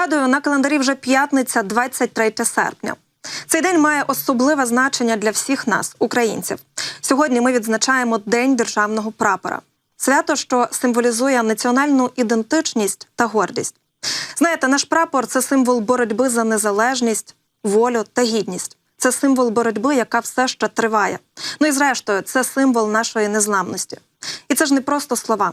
Нагадую, на календарі вже п'ятниця, 23 серпня. Цей день має особливе значення для всіх нас, українців. Сьогодні ми відзначаємо День державного прапора. Свято, що символізує національну ідентичність та гордість. Знаєте, наш прапор це символ боротьби за незалежність, волю та гідність. Це символ боротьби, яка все ще триває. Ну і зрештою, це символ нашої незламності. І це ж не просто слова.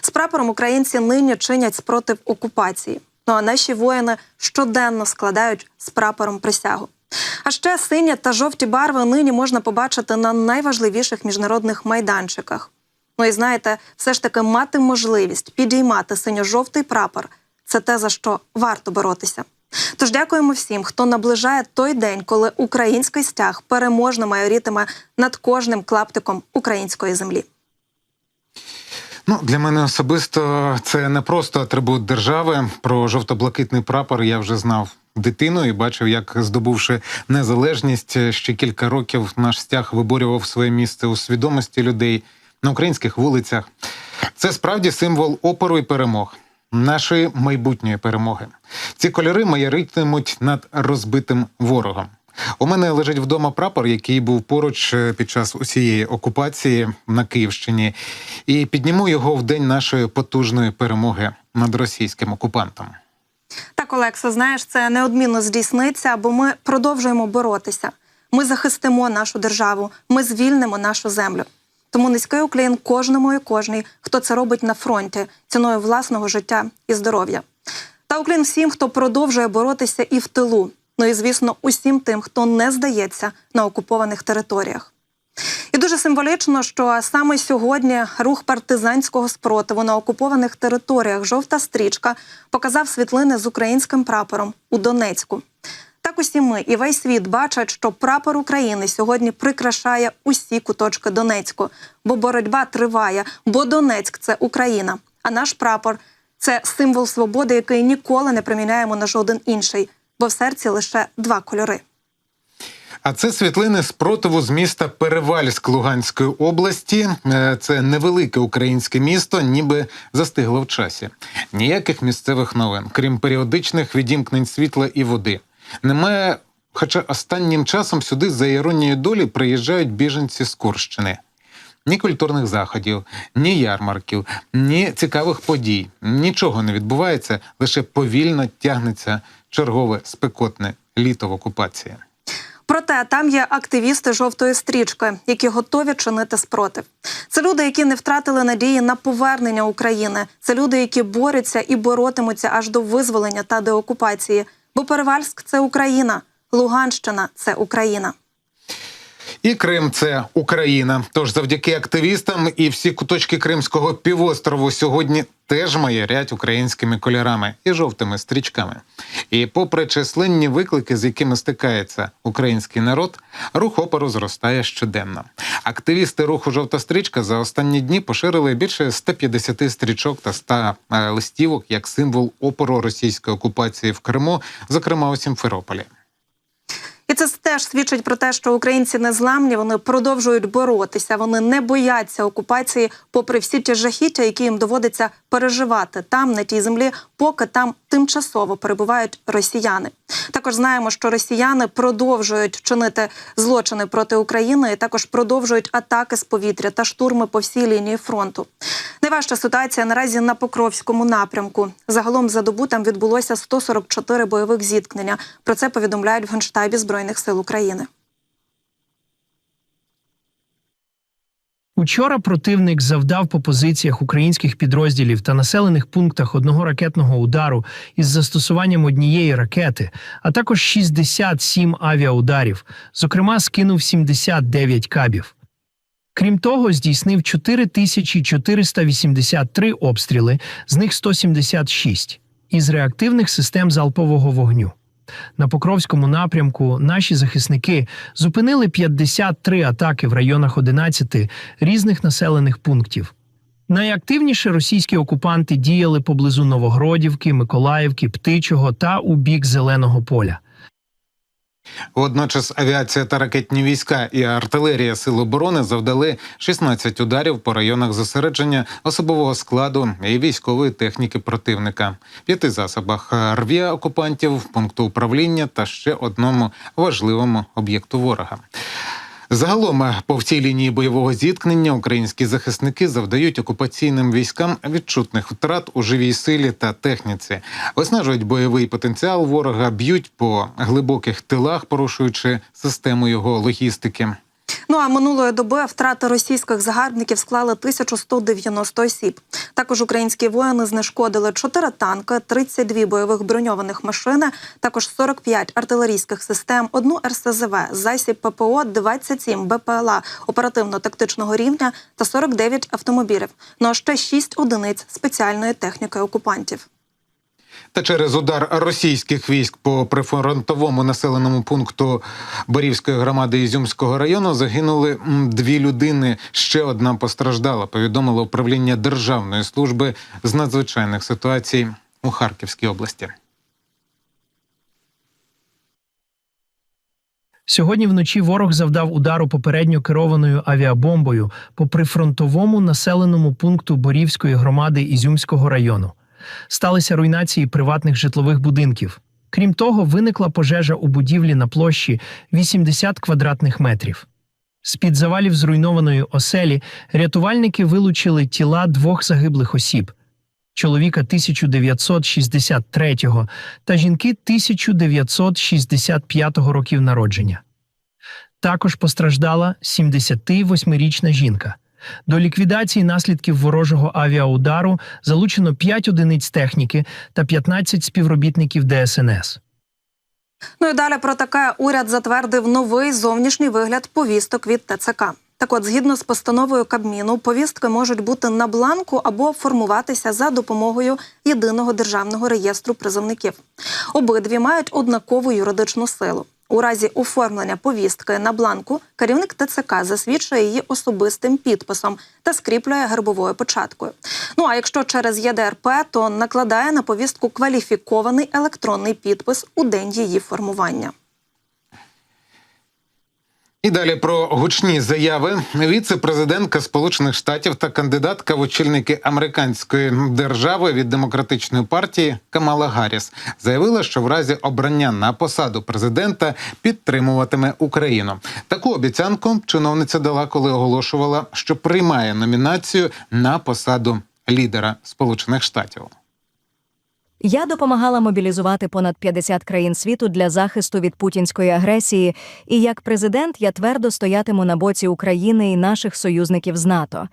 З прапором українці нині чинять спротив окупації. Ну а наші воїни щоденно складають з прапором присягу. А ще сині та жовті барви нині можна побачити на найважливіших міжнародних майданчиках. Ну і знаєте, все ж таки мати можливість підіймати синьо-жовтий прапор це те, за що варто боротися. Тож дякуємо всім, хто наближає той день, коли український стяг переможно майорітиме над кожним клаптиком української землі. Ну, для мене особисто це не просто атрибут держави. Про жовто-блакитний прапор я вже знав дитиною і бачив, як здобувши незалежність, ще кілька років наш стяг виборював своє місце у свідомості людей на українських вулицях. Це справді символ опору і перемог. Нашої майбутньої перемоги. Ці кольори майоритимуть над розбитим ворогом. У мене лежить вдома прапор, який був поруч е, під час усієї окупації на Київщині, і підніму його в день нашої потужної перемоги над російським окупантом. Так, Олекса, знаєш, це неодмінно здійсниться, бо ми продовжуємо боротися. Ми захистимо нашу державу, ми звільнимо нашу землю. Тому низький уклін кожному і кожній, хто це робить на фронті ціною власного життя і здоров'я. Та уклін всім, хто продовжує боротися і в тилу. Ну і звісно, усім тим, хто не здається на окупованих територіях. І дуже символічно, що саме сьогодні рух партизанського спротиву на окупованих територіях Жовта стрічка показав світлини з українським прапором у Донецьку. Так усі ми і весь світ бачать, що прапор України сьогодні прикрашає усі куточки Донецьку, бо боротьба триває, бо Донецьк це Україна, а наш прапор це символ свободи, який ніколи не приміняємо на жоден інший, бо в серці лише два кольори. А це світлини спротиву з міста Перевальськ Луганської області. Е, Це невелике українське місто, ніби застигло в часі. Ніяких місцевих новин, крім періодичних відімкнень світла і води. Немає, хоча останнім часом сюди за іронією долі приїжджають біженці з Курщини. Ні культурних заходів, ні ярмарків, ні цікавих подій. Нічого не відбувається, лише повільно тягнеться чергове спекотне літо в окупації. Проте там є активісти жовтої стрічки, які готові чинити спротив. Це люди, які не втратили надії на повернення України. Це люди, які борються і боротимуться аж до визволення та деокупації. Бо Перевальськ це Україна, Луганщина це Україна. І Крим це Україна. Тож завдяки активістам і всі куточки Кримського півострову сьогодні теж майорять українськими кольорами і жовтими стрічками. І попри численні виклики, з якими стикається український народ, рух опору зростає щоденно. Активісти руху Жовта стрічка за останні дні поширили більше 150 стрічок та 100 е, листівок як символ опору російської окупації в Криму, зокрема у Сімферополі. І це теж свідчить про те, що українці незламні, вони продовжують боротися, вони не бояться окупації, попри всі ті жахіття, які їм доводиться переживати там, на тій землі, поки там тимчасово перебувають росіяни. Також знаємо, що росіяни продовжують чинити злочини проти України і також продовжують атаки з повітря та штурми по всій лінії фронту. Найважча ситуація наразі на Покровському напрямку. Загалом за добу там відбулося 144 бойових зіткнення. Про це повідомляють в Генштабі Збройних сил України. Учора противник завдав по позиціях українських підрозділів та населених пунктах одного ракетного удару із застосуванням однієї ракети, а також 67 авіаударів. Зокрема, скинув 79 кабів. Крім того, здійснив 4483 обстріли, з них 176 із реактивних систем залпового вогню. На Покровському напрямку наші захисники зупинили 53 атаки в районах 11 різних населених пунктів. Найактивніше російські окупанти діяли поблизу Новогродівки, Миколаївки, Птичого та у бік Зеленого поля. Водночас авіація та ракетні війська і артилерія Сил оборони завдали 16 ударів по районах зосередження особового складу і військової техніки противника, п'яти засобах РВІ окупантів, пункту управління та ще одному важливому об'єкту ворога. Загалом е, по всій лінії бойового зіткнення українські захисники завдають окупаційним військам відчутних втрат у живій силі та техніці, виснажують бойовий потенціал ворога, б'ють по глибоких тилах, порушуючи систему його логістики. Ну а минулої доби втрати російських загарбників склали 1190 осіб. Також українські воїни знешкодили 4 танки, 32 бойових броньованих машини, також 45 артилерійських систем, одну РСЗВ, засіб ППО, 27 БПЛА оперативно-тактичного рівня та 49 автомобілів. Ну а ще 6 одиниць спеціальної техніки окупантів. Та через удар російських військ по прифронтовому населеному пункту Борівської громади Ізюмського району загинули дві людини. Ще одна постраждала. Повідомило управління Державної служби з надзвичайних ситуацій у Харківській області. Сьогодні вночі ворог завдав удару попередньо керованою авіабомбою по прифронтовому населеному пункту Борівської громади Ізюмського району. Сталися руйнації приватних житлових будинків. Крім того, виникла пожежа у будівлі на площі 80 квадратних метрів. З-під завалів зруйнованої оселі рятувальники вилучили тіла двох загиблих осіб чоловіка 1963 та жінки 1965 років народження. Також постраждала 78-річна жінка. До ліквідації наслідків ворожого авіаудару залучено 5 одиниць техніки та 15 співробітників ДСНС. Ну і далі про таке уряд затвердив новий зовнішній вигляд повісток від ТЦК. Так от, згідно з постановою Кабміну, повістки можуть бути на бланку або формуватися за допомогою єдиного державного реєстру призовників. Обидві мають однакову юридичну силу. У разі оформлення повістки на бланку керівник ТЦК засвідчує її особистим підписом та скріплює гербовою початкою. Ну а якщо через ЄДРП, то накладає на повістку кваліфікований електронний підпис у день її формування. І далі про гучні заяви. Віце-президентка Сполучених Штатів та кандидатка в очільники американської держави від демократичної партії Камала Гарріс заявила, що в разі обрання на посаду президента підтримуватиме Україну. Таку обіцянку чиновниця дала, коли оголошувала, що приймає номінацію на посаду лідера Сполучених Штатів. Я допомагала мобілізувати понад 50 країн світу для захисту від путінської агресії, і як президент я твердо стоятиму на боці України і наших союзників з НАТО.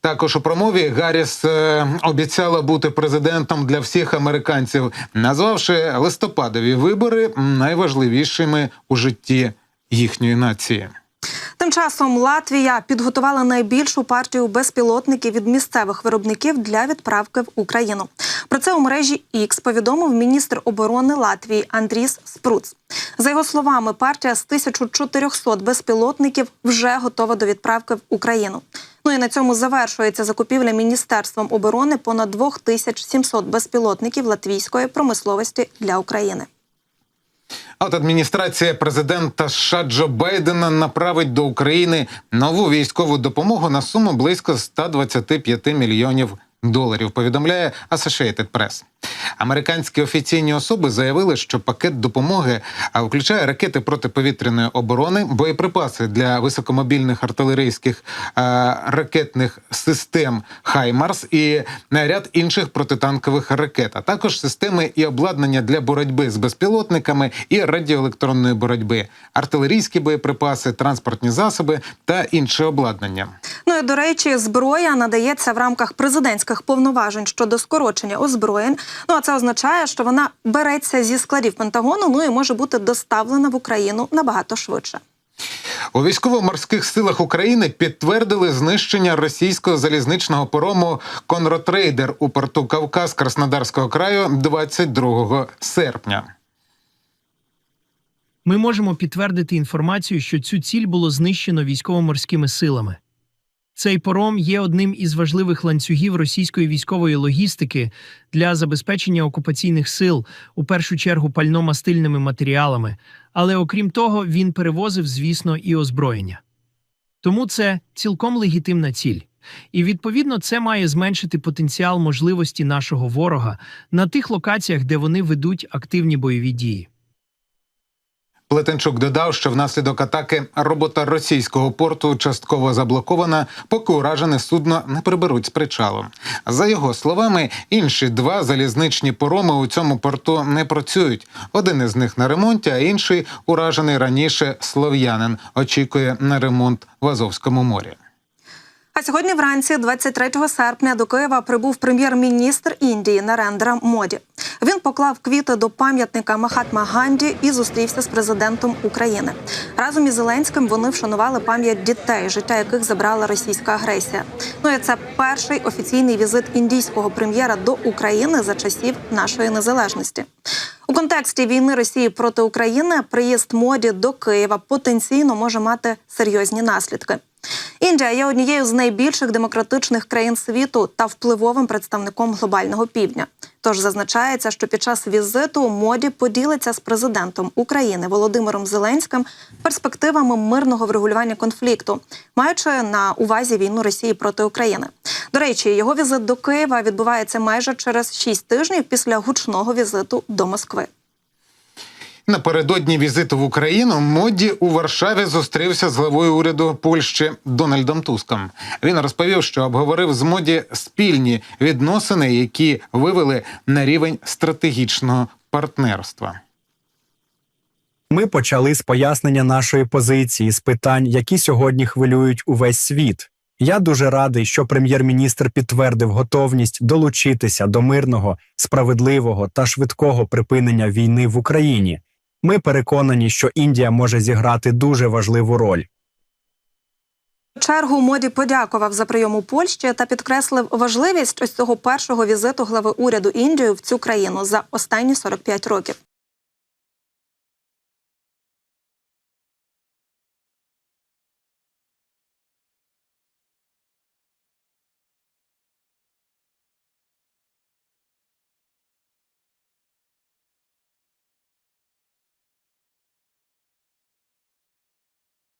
Також у промові Гарріс е, обіцяла бути президентом для всіх американців, назвавши листопадові вибори найважливішими у житті їхньої нації. Тим часом Латвія підготувала найбільшу партію безпілотників від місцевих виробників для відправки в Україну. Про це у мережі X повідомив міністр оборони Латвії Андріс Спруц. За його словами, партія з 1400 безпілотників вже готова до відправки в Україну. Ну і на цьому завершується закупівля міністерством оборони понад 2700 безпілотників латвійської промисловості для України. От адміністрація президента США Джо Байдена направить до України нову військову допомогу на суму близько 125 мільйонів доларів. Повідомляє Associated Press. Американські офіційні особи заявили, що пакет допомоги включає ракети протиповітряної оборони, боєприпаси для високомобільних артилерійських ракетних систем Хаймарс і ряд інших протитанкових ракет, а також системи і обладнання для боротьби з безпілотниками і радіоелектронної боротьби, артилерійські боєприпаси, транспортні засоби та інше обладнання. Ну і до речі, зброя надається в рамках президентських повноважень щодо скорочення озброєнь. Ну а це означає, що вона береться зі складів Пентагону, ну і може бути доставлена в Україну набагато швидше. У військово-морських силах України підтвердили знищення російського залізничного парому Конротрейдер у порту Кавказ Краснодарського краю 22 серпня. Ми можемо підтвердити інформацію, що цю ціль було знищено військово-морськими силами. Цей пором є одним із важливих ланцюгів російської військової логістики для забезпечення окупаційних сил, у першу чергу пально-мастильними матеріалами, але окрім того, він перевозив, звісно, і озброєння. Тому це цілком легітимна ціль. І відповідно це має зменшити потенціал можливості нашого ворога на тих локаціях, де вони ведуть активні бойові дії. Плетенчук додав, що внаслідок атаки робота російського порту частково заблокована, поки уражене судно не приберуть з причалу. За його словами, інші два залізничні пороми у цьому порту не працюють. Один із них на ремонті, а інший уражений раніше слов'янин. Очікує на ремонт в Азовському морі. А сьогодні вранці, 23 серпня, до Києва прибув прем'єр-міністр Індії Нарендра Моді. Він поклав квіти до пам'ятника Махатма Ганді і зустрівся з президентом України. Разом із Зеленським вони вшанували пам'ять дітей, життя яких забрала російська агресія. Ну і це перший офіційний візит індійського прем'єра до України за часів нашої незалежності. У контексті війни Росії проти України приїзд моді до Києва потенційно може мати серйозні наслідки. Індія є однією з найбільших демократичних країн світу та впливовим представником глобального півдня. Тож зазначається, що під час візиту моді поділиться з президентом України Володимиром Зеленським перспективами мирного врегулювання конфлікту, маючи на увазі війну Росії проти України. До речі, його візит до Києва відбувається майже через шість тижнів після гучного візиту до Москви. Напередодні візиту в Україну Моді у Варшаві зустрівся з главою уряду Польщі Дональдом Туском. Він розповів, що обговорив з моді спільні відносини, які вивели на рівень стратегічного партнерства. Ми почали з пояснення нашої позиції з питань, які сьогодні хвилюють увесь світ. Я дуже радий, що прем'єр-міністр підтвердив готовність долучитися до мирного, справедливого та швидкого припинення війни в Україні. Ми переконані, що Індія може зіграти дуже важливу роль. Чергу моді подякував за прийом у Польщі та підкреслив важливість ось цього першого візиту глави уряду Індію в цю країну за останні 45 років.